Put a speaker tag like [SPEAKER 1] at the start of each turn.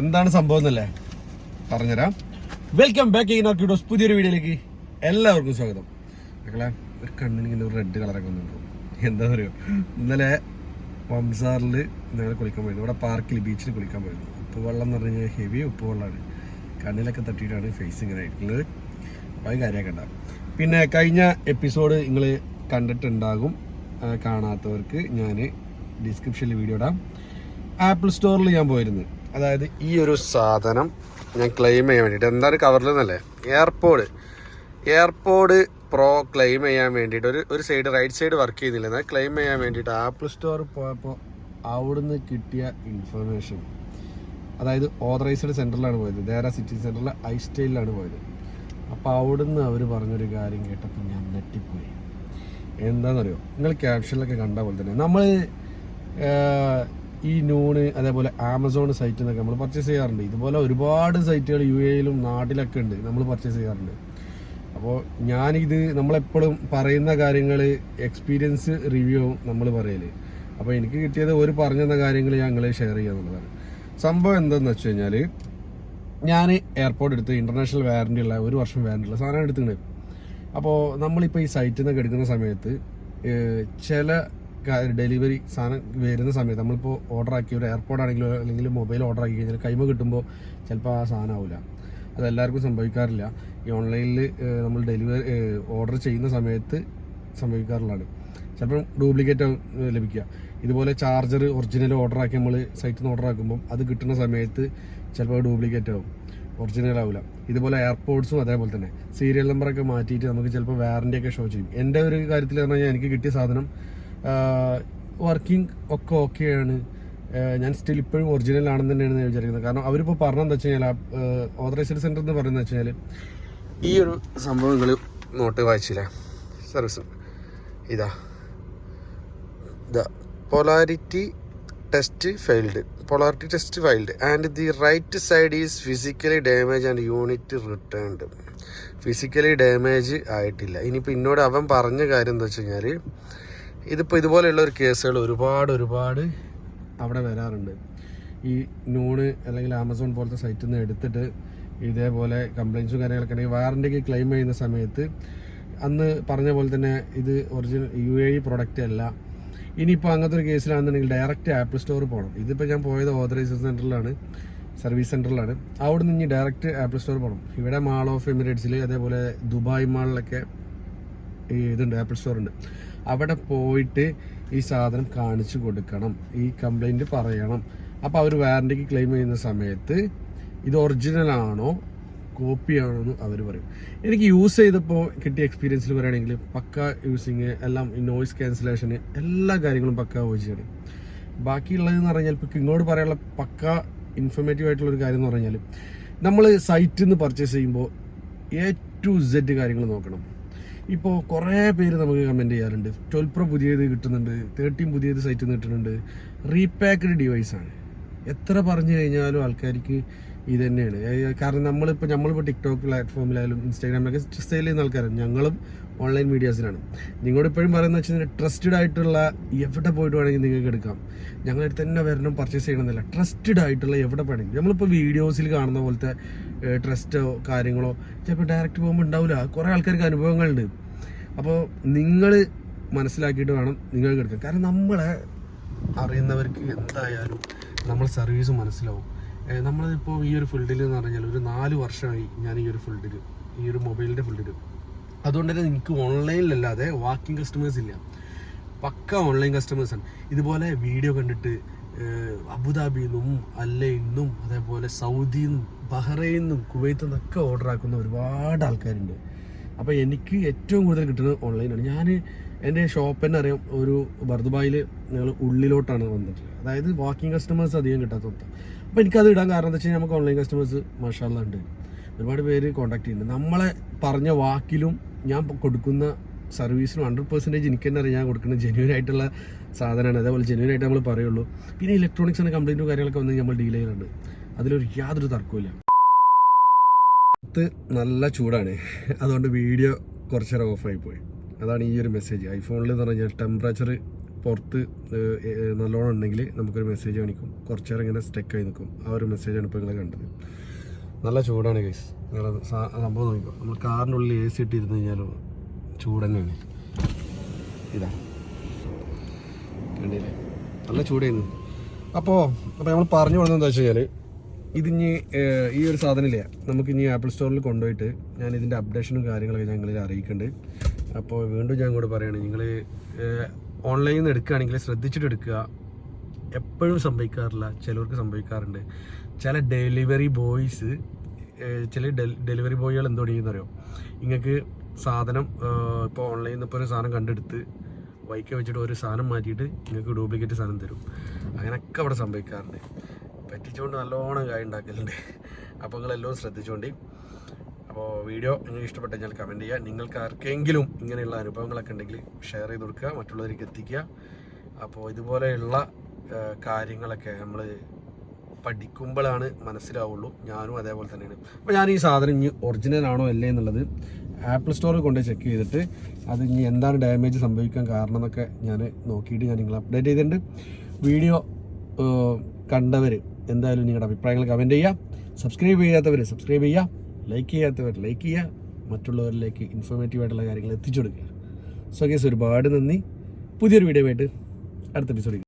[SPEAKER 1] എന്താണ് സംഭവം എന്നല്ലേ? പറഞ്ഞുതരാം. വെൽക്കം ബാക്ക് ഈ നോക്കിയോസ് പുതിയൊരു വീഡിയോയിലേക്ക് എല്ലാവർക്കും സ്വാഗതം. മക്കളെ ഒരു കണ്ണിന് ഇങ്ങനെ ഒരു റെഡ് കളറൊക്കെ വന്നിട്ടുണ്ടോ. എന്താ പറയുക? ഇന്നലെ വംസാറിൽ ഞങ്ങൾ കുളിക്കാൻ പോയിരുന്നു. ഇവിടെ പാർക്കിൽ ബീച്ചിൽ കുളിക്കാൻ പോയിരുന്നു. ഉപ്പ് വെള്ളം എന്ന് പറഞ്ഞു കഴിഞ്ഞാൽ ഹെവി ഉപ്പ് വെള്ളമാണ്. കണ്ണിലൊക്കെ തട്ടിയിട്ടാണ് ഫേസ് ഇങ്ങനെ ആയിട്ടുള്ളത് അപ്പോൾ അത് ഉണ്ടാകും പിന്നെ കഴിഞ്ഞ എപ്പിസോഡ് നിങ്ങൾ കണ്ടിട്ടുണ്ടാകും. കാണാത്തവർക്ക് ഞാൻ ഡിസ്ക്രിപ്ഷനിൽ വീഡിയോ ഇടാം. ആപ്പിൾ സ്റ്റോറിൽ ഞാൻ പോയിരുന്നു. അതായത് ഈ ഒരു സാധനം ഞാൻ ക്ലെയിം ചെയ്യാൻ വേണ്ടിയിട്ട്. എന്താണ് കവറിൽ നിന്നല്ലേ എയർപോഡ് എയർപോഡ് പ്രോ ക്ലെയിം ചെയ്യാൻ വേണ്ടിയിട്ട്. ഒരു ഒരു സൈഡ് റൈറ്റ് സൈഡ് വർക്ക് ചെയ്യുന്നില്ല എന്നാൽ ക്ലെയിം ചെയ്യാൻ വേണ്ടിയിട്ട് ആപ്പിൾ സ്റ്റോർ പോയപ്പോൾ അവിടുന്ന് കിട്ടിയ ഇൻഫർമേഷൻ അതായത് ഓതറൈസ്ഡ് സെന്ററിലാണ് പോയത്. ദേര സിറ്റി സെന്ററിലെ ഐ സ്റ്റൈലിലാണ് പോയത്. അപ്പോൾ അവിടുന്ന് അവർ പറഞ്ഞൊരു കാര്യം കേട്ടപ്പോൾ ഞാൻ നെറ്റിപ്പോയി എന്താണെന്നറിയോ നിങ്ങൾ ക്യാപ്ഷനിലൊക്കെ കണ്ട പോലെ തന്നെ. നമ്മൾ ഈ നൂണ് അതേപോലെ ആമസോൺ സൈറ്റിൽ നിന്നൊക്കെ നമ്മൾ പർച്ചേസ് ചെയ്യാറുണ്ട്. ഇതുപോലെ ഒരുപാട് സൈറ്റുകൾ യു എയിലും നാട്ടിലൊക്കെ ഉണ്ട് നമ്മൾ പർച്ചേസ് ചെയ്യാറുണ്ട്. അപ്പോൾ ഞാനിത് നമ്മളെപ്പോഴും പറയുന്ന കാര്യങ്ങൾ എക്സ്പീരിയൻസ് റിവ്യൂ നമ്മൾ പറയൽ. അപ്പോൾ എനിക്ക് കിട്ടിയത് ഒരു പറഞ്ഞു തന്ന കാര്യങ്ങൾ ഞങ്ങൾ ഷെയർ ചെയ്യുക എന്നുള്ളതാണ്. സംഭവം എന്താണെന്ന് വെച്ച് കഴിഞ്ഞാൽ ഞാൻ എയർപോർട്ട് എടുത്ത് ഇന്റർനാഷണൽ വാറണ്ടി ഉള്ള ഒരു വർഷം വാറണ്ടി ഉള്ള സാധനം എടുത്തിട്ടുണ്ട് അപ്പോൾ നമ്മളിപ്പോൾ ഈ സൈറ്റിൽ നിന്നൊക്കെ എടുക്കുന്ന സമയത്ത് ചില ഡെലിവറി സാധനം വരുന്ന സമയത്ത് നമ്മളിപ്പോൾ ഓർഡർ ആക്കി ഒരു എയർപോർട്ട് ആണെങ്കിലോ അല്ലെങ്കിൽ മൊബൈൽ ഓർഡർ ആക്കി കഴിഞ്ഞാൽ കൈമ കിട്ടുമ്പോൾ ചിലപ്പോൾ ആ സാധനം ആവില്ല അതെല്ലാവർക്കും സംഭവിക്കാറില്ല. ഈ ഓൺലൈനിൽ നമ്മൾ ഡെലിവറി ഓർഡർ ചെയ്യുന്ന സമയത്ത് സംഭവിക്കാറുള്ളതാണ്. ചിലപ്പം ഡ്യൂപ്ലിക്കേറ്റ് ലഭിക്കുക ഇതുപോലെ ചാർജർ ഒറിജിനൽ ഓർഡർ ആക്കി നമ്മൾ സൈറ്റിൽ നിന്ന് ഓർഡർ ആക്കുമ്പോൾ അത് കിട്ടുന്ന സമയത്ത് ചിലപ്പോൾ ഡ്യൂപ്ലിക്കേറ്റ് ആവും. ഒറിജിനൽ ആവില്ല ഇതുപോലെ എയർപോർട്സും അതേപോലെ തന്നെ. സീരിയൽ നമ്പറൊക്കെ മാറ്റിയിട്ട് നമുക്ക് ചിലപ്പോൾ വാറണ്ടി ഒക്കെ ഷോ ചെയ്യും. എന്റെ ഒരു കാര്യത്തിൽ പറഞ്ഞു കഴിഞ്ഞാൽ എനിക്ക് കിട്ടിയ സാധനം വർക്കിംഗ് ഒക്കെ ഓക്കെയാണ് ഞാൻ സ്റ്റിൽ ഇപ്പോഴും ഒറിജിനൽ ആണെന്ന് തന്നെയാണ് ഞാൻ വിചാരിക്കുന്നത്. കാരണം അവരിപ്പോൾ പറഞ്ഞതെന്ന് വെച്ച് കഴിഞ്ഞാൽ ഓതറൈസ്ഡ് സെന്റർ എന്ന് പറയുന്നത് വെച്ച് കഴിഞ്ഞാൽ ഈ ഒരു സംഭവം നിങ്ങൾ നോട്ട് വായിച്ചില്ലേ? സർവീസ് ഇതാ. ഇതാ. Polarity test failed polarity test failed and the right side is physically damage and unit returned physically damage ആയിട്ടില്ല. ഇനിയിപ്പോൾ എന്നോട് അവൻ പറഞ്ഞ കാര്യം എന്താ വെച്ച് കഴിഞ്ഞാൽ ഇതിപ്പോൾ ഇതുപോലെയുള്ള ഒരു കേസുകൾ ഒരുപാട് ഒരുപാട് അവിടെ വരാറുണ്ട്. ഈ നൂണ് അല്ലെങ്കിൽ ആമസോൺ പോലത്തെ സൈറ്റിൽ നിന്ന് എടുത്തിട്ട് ഇതേപോലെ കംപ്ലയിൻസും കാര്യങ്ങളൊക്കെ ഉണ്ടെങ്കിൽ വാറന്റിക്ക് ക്ലെയിം ചെയ്യുന്ന സമയത്ത് അന്ന് പറഞ്ഞ പോലെ തന്നെ ഇത് ഒറിജിനൽ യു എ പ്രൊഡക്റ്റ് അല്ല. ഇനിയിപ്പോൾ അങ്ങനത്തെ ഒരു കേസിലാണെന്നുണ്ടെങ്കിൽ ഡയറക്റ്റ് ആപ്പിൾ സ്റ്റോർ പോകണം ഇതിപ്പോൾ ഞാൻ പോയത് ഓതറൈസേഷൻ സെന്ററിലാണ് സർവീസ് സെന്ററിലാണ് അവിടെ നിന്ന് ഇനി ഡയറക്റ്റ് ആപ്പിൾ സ്റ്റോർ പോകണം ഇവിടെ മാൾ ഓഫ് എമിറേറ്റ്സിൽ അതേപോലെ ദുബായ് മാളിലൊക്കെ ഇതുണ്ട് ആപ്പിൾ സ്റ്റോർ ഉണ്ട്. അവിടെ പോയിട്ട് ഈ സാധനം കാണിച്ചു കൊടുക്കണം. ഈ കംപ്ലൈന്റ് പറയണം. അപ്പോൾ അവർ വാറണ്ടിക്ക് ക്ലെയിം ചെയ്യുന്ന സമയത്ത് ഇത് ഒറിജിനൽ ആണോ കോപ്പി ആണോ എന്ന് അവർ പറയും. എനിക്ക് യൂസ് ചെയ്തപ്പോൾ കിട്ടിയ എക്സ്പീരിയൻസിൽ പറയുകയാണെങ്കിൽ പക്ക യൂസിങ് എല്ലാം നോയിസ് ക്യാൻസലേഷന് എല്ലാ കാര്യങ്ങളും പക്ക ഓജിയാണ് ബാക്കിയുള്ളതെന്ന് പറഞ്ഞാൽ ഇപ്പോൾ ഇങ്ങോട്ട് പറയാനുള്ള പക്ക ഇൻഫർമേറ്റീവ് ആയിട്ടുള്ള ഒരു കാര്യം എന്ന് പറഞ്ഞാൽ നമ്മൾ സൈറ്റിൽ നിന്ന് പർച്ചേസ് ചെയ്യുമ്പോൾ എ ടു സെഡ് കാര്യങ്ങൾ നോക്കണം. ഇപ്പോൾ കുറേ പേര് നമുക്ക് കമന്റ് ചെയ്യാറുണ്ട്. ട്വൽവ് പ്രോ പുതിയത് കിട്ടുന്നുണ്ട് തേർട്ടീൻ പുതിയത് സൈറ്റിൽ നിന്ന് കിട്ടുന്നുണ്ട്. റീപാക്ക്ഡ് ഡിവൈസാണ് എത്ര പറഞ്ഞു കഴിഞ്ഞാലും ആൾക്കാർക്ക് ഇത് തന്നെയാണ് കാരണം നമ്മളിപ്പോൾ നമ്മളിപ്പോൾ ടിക്ടോക്ക് പ്ലാറ്റ്ഫോമിലായാലും ഇൻസ്റ്റാഗ്രാമിലൊക്കെ സെയിൽ ചെയ്യുന്ന ആൾക്കാരാണ്. ഞങ്ങളും ഓൺലൈൻ മീഡിയാസിലാണ് നിങ്ങളോട് ഇപ്പോഴും പറയുന്നത് വെച്ചാൽ ട്രസ്റ്റഡ് ആയിട്ടുള്ള എവിടെ പോയിട്ട് വേണമെങ്കിൽ നിങ്ങൾക്ക് എടുക്കാം. ഞങ്ങളുടെ അടുത്ത് തന്നെ വരണം പർച്ചേസ് ചെയ്യണമെന്നില്ല. ട്രസ്റ്റഡ് ആയിട്ടുള്ള എവിടെ വേണമെങ്കിൽ നമ്മളിപ്പോൾ വീഡിയോസിൽ കാണുന്ന പോലത്തെ ട്രസ്റ്റോ കാര്യങ്ങളോ ചിലപ്പോൾ ഡയറക്റ്റ് പോകുമ്പോൾ ഉണ്ടാവില്ല കുറേ ആൾക്കാർക്ക് അനുഭവങ്ങളുണ്ട്. അപ്പോൾ നിങ്ങൾ മനസ്സിലാക്കിയിട്ട് വേണം നിങ്ങൾക്ക് എടുക്കാൻ. കാരണം നമ്മളെ അറിയുന്നവർക്ക് എന്തായാലും നമ്മൾ സർവീസ് മനസ്സിലാവും. നമ്മളിപ്പോൾ ഈ ഒരു ഫീൽഡിൽ എന്ന് പറഞ്ഞാൽ ഒരു നാല് വർഷമായി ഞാൻ ഈ ഒരു ഫീൽഡിൽ ഈ ഒരു മൊബൈലിന്റെ ഫീൽഡിൽ അതുകൊണ്ട് തന്നെ എനിക്ക് ഓൺലൈനിലല്ലാതെ വാക്കിംഗ് കസ്റ്റമേഴ്സ് ഇല്ല. പക്ക ഓൺലൈൻ കസ്റ്റമേഴ്സാണ് ഇതുപോലെ വീഡിയോ കണ്ടിട്ട് അബുദാബിയിൽ നിന്നും അല്ലയിൽ നിന്നും അതേപോലെ സൗദിയിൽ നിന്നും ബഹ്റൈനിൽ നിന്നും കുവൈത്തിൽ നിന്നൊക്കെ ഓർഡർ ആക്കുന്ന ഒരുപാട് ആൾക്കാരുണ്ട്. അപ്പോൾ എനിക്ക് ഏറ്റവും കൂടുതൽ കിട്ടുന്നത് ഓൺലൈനാണ് ഞാൻ എന്റെ ഷോപ്പ് തന്നെ അറിയാം ഒരു ബർദുബായിൽ ഞങ്ങൾ ഉള്ളിലോട്ടാണ് വന്നിട്ടുള്ളത്. അതായത് വാക്കിംഗ് കസ്റ്റമേഴ്സ് അധികം കിട്ടാത്തത് അപ്പോൾ എനിക്കത് ഇടാൻ കാരണം എന്താ വെച്ചാൽ നമുക്ക് ഓൺലൈൻ കസ്റ്റമേഴ്സ് മഷാല ഉണ്ട്. ഒരുപാട് പേര് കോൺടാക്ട് ചെയ്യുന്നുണ്ട്. നമ്മളെ പറഞ്ഞ വാക്കിലും ഞാൻ കൊടുക്കുന്ന സർവീസിനും ഹൺഡ്രഡ് പെർസെന്റേജ് എനിക്ക് തന്നെ അറിയാം. ഞാൻ കൊടുക്കുന്ന ജെന്യൂൻ ആയിട്ടുള്ള സാധനമാണ്. അതേപോലെ ജെന്യൂൻ ആയിട്ട് നമ്മൾ പറയുള്ളൂ. പിന്നെ ഇലക്ട്രോണിക്സിന്റെ കംപ്ലൈന്റും കാര്യങ്ങളൊക്കെ വന്ന് നമ്മൾ ഡീൽ ചെയ്യുന്നുണ്ട് അതിലൊരു യാതൊരു തർക്കമില്ല നല്ല ചൂടാണ്. അതുകൊണ്ട് വീഡിയോ കുറച്ചേരം ഓഫായി പോയി. അതാണ് ഈ ഒരു മെസ്സേജ് ഐഫോണിൽ എന്ന് പറഞ്ഞാൽ ടെമ്പറേച്ചർ പുറത്ത് നല്ലോണം ഉണ്ടെങ്കിൽ നമുക്കൊരു മെസ്സേജ് കാണിക്കും. കുറച്ച് നേരം ഇങ്ങനെ സ്റ്റക്ക് ആയി നിൽക്കും. ആ ഒരു മെസ്സേജാണ് ഇപ്പോൾ നിങ്ങൾ കണ്ടത്. നല്ല ചൂടാണ് ഗൈസ് നിങ്ങളെ സംഭവം നോക്കിക്കോ. നമ്മൾ കാറിന്റെ ഉള്ളിൽ എ സി ഇട്ടിരുന്ന് കഴിഞ്ഞാലോ ചൂട് തന്നെയാണ് ഇതാ. കണ്ടില്ലേ? നല്ല ചൂടായിരുന്നു. അപ്പോൾ അപ്പോൾ നമ്മൾ പറഞ്ഞു കൊടുക്കുന്നത് എന്താ വെച്ച് കഴിഞ്ഞാൽ ഇതിഞ്ഞ് ഈ ഒരു സാധനമില്ല നമുക്ക് ഇനി ആപ്പിൾ സ്റ്റോറിൽ കൊണ്ടുപോയിട്ട് ഞാൻ ഇതിന്റെ അപ്ഡേഷനും കാര്യങ്ങളൊക്കെ ഞങ്ങളിൽ അറിയിക്കുന്നുണ്ട് അപ്പോൾ വീണ്ടും ഞാൻ കൂടെ പറയുകയാണ് നിങ്ങൾ ഓൺലൈനിൽ നിന്ന് എടുക്കുകയാണെങ്കിൽ ശ്രദ്ധിച്ചിട്ട് എടുക്കുക. എപ്പോഴും സംഭവിക്കാറില്ല ചിലവർക്ക് സംഭവിക്കാറുണ്ട്. ചില ഡെലിവറി ബോയ്സ് ചില ഡെലിവറി ബോയികൾ എന്തോ അറിയോ? നിങ്ങൾക്ക് സാധനം ഇപ്പോൾ ഓൺലൈനിൽ നിന്ന് ഇപ്പോൾ ഒരു സാധനം കണ്ടെടുത്ത് വൈക്ക് വെച്ചിട്ട് ഒരു സാധനം മാറ്റിയിട്ട് നിങ്ങൾക്ക് ഡ്യൂപ്ലിക്കേറ്റ് സാധനം തരും. അങ്ങനെയൊക്കെ അവിടെ സംഭവിക്കാറുണ്ട്. പറ്റിച്ചുകൊണ്ട് നല്ലോണം കായ ഉണ്ടാക്കലുണ്ട്. അപ്പോൾ നിങ്ങളെല്ലാം ശ്രദ്ധിച്ചുകൊണ്ട് അപ്പോൾ വീഡിയോ നിങ്ങൾക്ക് ഇഷ്ടപ്പെട്ട കഴിഞ്ഞാൽ കമന്റ് ചെയ്യുക. നിങ്ങൾക്ക് ആർക്കെങ്കിലും ഇങ്ങനെയുള്ള അനുഭവങ്ങളൊക്കെ ഉണ്ടെങ്കിൽ ഷെയർ ചെയ്ത് കൊടുക്കുക. മറ്റുള്ളവർക്ക് എത്തിക്കുക. അപ്പോൾ ഇതുപോലെയുള്ള കാര്യങ്ങളൊക്കെ നമ്മൾ പഠിക്കുമ്പോഴാണ് മനസ്സിലാവുള്ളൂ. ഞാനും അതേപോലെ തന്നെയാണ്. അപ്പോൾ ഞാൻ ഈ സാധനം ഇനി ഒറിജിനൽ ആണോ അല്ലേ എന്നുള്ളത് ആപ്പിൾ സ്റ്റോറിൽ കൊണ്ട് ചെക്ക് ചെയ്തിട്ട് അത് ഇനി എന്താണ് ഡാമേജ് സംഭവിക്കാൻ കാരണം എന്നൊക്കെ ഞാൻ നോക്കിയിട്ട് ഞാൻ നിങ്ങൾ അപ്ഡേറ്റ് ചെയ്തിട്ടുണ്ട്. വീഡിയോ കണ്ടവർ എന്തായാലും നിങ്ങളുടെ അഭിപ്രായങ്ങൾ കമന്റ് ചെയ്യുക. സബ്സ്ക്രൈബ് ചെയ്യാത്തവർ സബ്സ്ക്രൈബ് ചെയ്യുക. ലൈക്ക് ചെയ്യാത്തവർ ലൈക്ക് ചെയ്യുക മറ്റുള്ളവരിലേക്ക് ഇൻഫോർമേറ്റീവ് ആയിട്ടുള്ള കാര്യങ്ങൾ എത്തിച്ചു കൊടുക്കുക. സോ കേസ് ഒരുപാട് നന്ദി. പുതിയൊരു വീഡിയോ ആയിട്ട് അടുത്ത എപ്പിസോഡിൽ